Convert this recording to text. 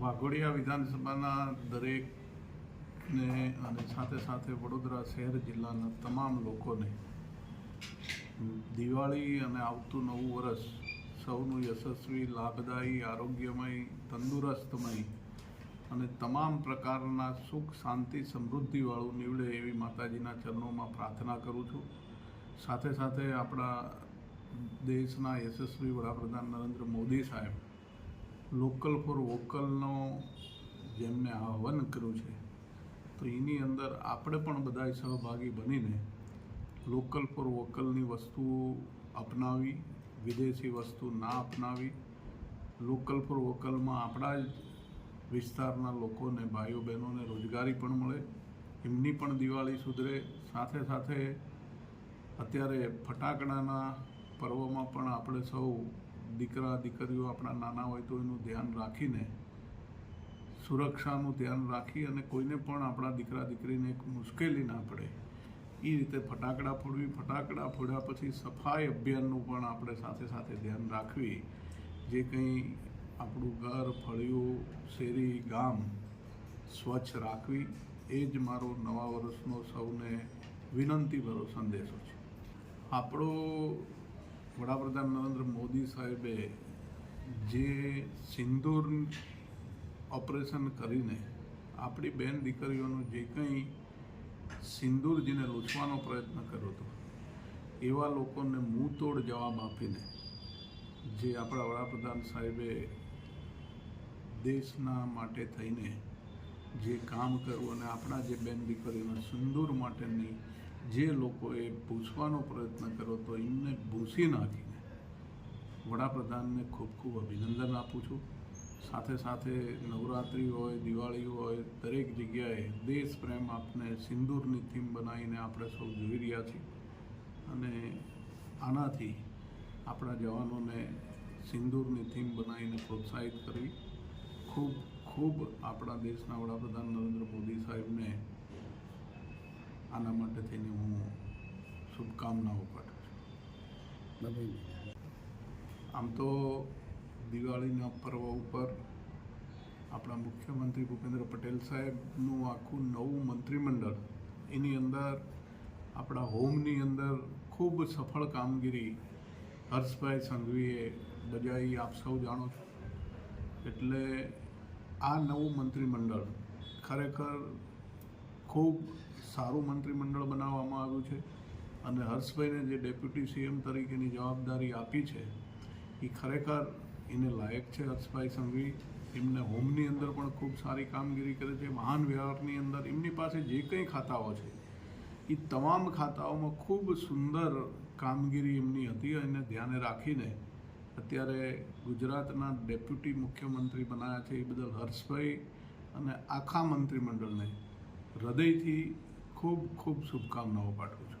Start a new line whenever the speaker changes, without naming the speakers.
વાઘોડિયા વિધાનસભાના દરેકને અને સાથે સાથે વડોદરા શહેર જિલ્લાના તમામ લોકોને દિવાળી અને આવતું નવું વર્ષ સૌનું યશસ્વી, લાભદાયી, આરોગ્યમય, તંદુરસ્તમય અને તમામ પ્રકારના સુખ, શાંતિ, સમૃદ્ધિવાળું નીવડે એવી માતાજીના ચરણોમાં પ્રાર્થના કરું છું. સાથે સાથે આપણા દેશના યશસ્વી વડાપ્રધાન નરેન્દ્ર મોદી સાહેબ લોકલ ફોર વોકલનો જેમને આહવાન કર્યું છે, તો એની અંદર આપણે પણ બધા સહભાગી બનીને લોકલ ફોર વોકલની વસ્તુઓ અપનાવી, વિદેશી વસ્તુ ના અપનાવી, લોકલ ફોર વોકલમાં આપણા જ વિસ્તારના લોકોને, ભાઈઓ બહેનોને રોજગારી પણ મળે, એમની પણ દિવાળી સુધરે, સાથે સાથે અત્યારે ફટાકડાના પર્વમાં પણ આપણે સૌ દીકરા દીકરીઓ આપણા નાના હોય તો એનું ધ્યાન રાખીને, સુરક્ષાનું ધ્યાન રાખી અને કોઈને પણ આપણા દીકરા દીકરીને મુશ્કેલી ના પડે. એ રીતે ફટાકડા ફોડવી, ફટાકડા ફોડ્યા પછી સફાઈ અભિયાનનું પણ આપણે સાથે સાથે ધ્યાન રાખવી. જે કંઈ આપણું ઘર, ફળિયું, શેરી, ગામ સ્વચ્છ રાખવી, એ જ મારો નવા વર્ષનો સૌને વિનંતીભરો સંદેશો છે. આપણો વડાપ્રધાન નરેન્દ્ર મોદી સાહેબે જે સિંદૂર ઓપરેશન કરીને આપણી બેન દીકરીઓનું જે કંઈ સિંદૂર જેને લૂછવાનો પ્રયત્ન કર્યો હતો, એવા લોકોને તોડ જવાબ આપીને જે આપણા વડાપ્રધાન સાહેબે દેશના માટે થઈને જે કામ કરવું અને આપણા જે બેન દીકરીઓના સિંદૂર માટેની જે લોકોએ ભૂસવાનો પ્રયત્ન કર્યો તો એમને ભૂસી નાખીને વડાપ્રધાનને ખૂબ ખૂબ અભિનંદન આપું છું. સાથે સાથે નવરાત્રિ હોય, દિવાળી હોય, દરેક જગ્યાએ દેશ પ્રેમ આપને સિંદૂરની થીમ બનાવીને આપણે સૌ જોઈ રહ્યા છીએ. અને આનાથી આપણા જવાનોને સિંદૂરની થીમ બનાવીને પ્રોત્સાહિત કરવી ખૂબ ખૂબ આપણા દેશના વડાપ્રધાન નરેન્દ્ર મોદી સાહેબને આના માટે થઈને હું શુભકામનાઓ પાઠવું છું. આમ તો દિવાળીના પર્વ ઉપર આપણા મુખ્યમંત્રી ભૂપેન્દ્ર પટેલ સાહેબનું આખું નવું મંત્રીમંડળ, એની અંદર આપણા હોમની અંદર ખૂબ સફળ કામગીરી હર્ષભાઈ સંઘવીએ બજાવી, આપ સૌ જાણો છો. એટલે આ નવું મંત્રીમંડળ ખરેખર ખૂબ સારું મંત્રીમંડળ બનાવવામાં આવ્યું છે. અને હર્ષભાઈને જે ડેપ્યુટી સીએમ તરીકેની જવાબદારી આપી છે એ ખરેખર એને લાયક છે હર્ષભાઈ સંઘવી. એમને હોમની અંદર પણ ખૂબ સારી કામગીરી કરે છે. વાહન વ્યવહારની અંદર એમની પાસે જે કંઈ ખાતાઓ છે એ તમામ ખાતાઓમાં ખૂબ સુંદર કામગીરી એમની હતી. અને ધ્યાને રાખીને અત્યારે ગુજરાતના ડેપ્યુટી મુખ્યમંત્રી બનાવ્યા છે એ બદલ હર્ષભાઈ અને આખા મંત્રીમંડળને હૃદયથી ખૂબ ખૂબ શુભકામનાઓ પાઠવું છું.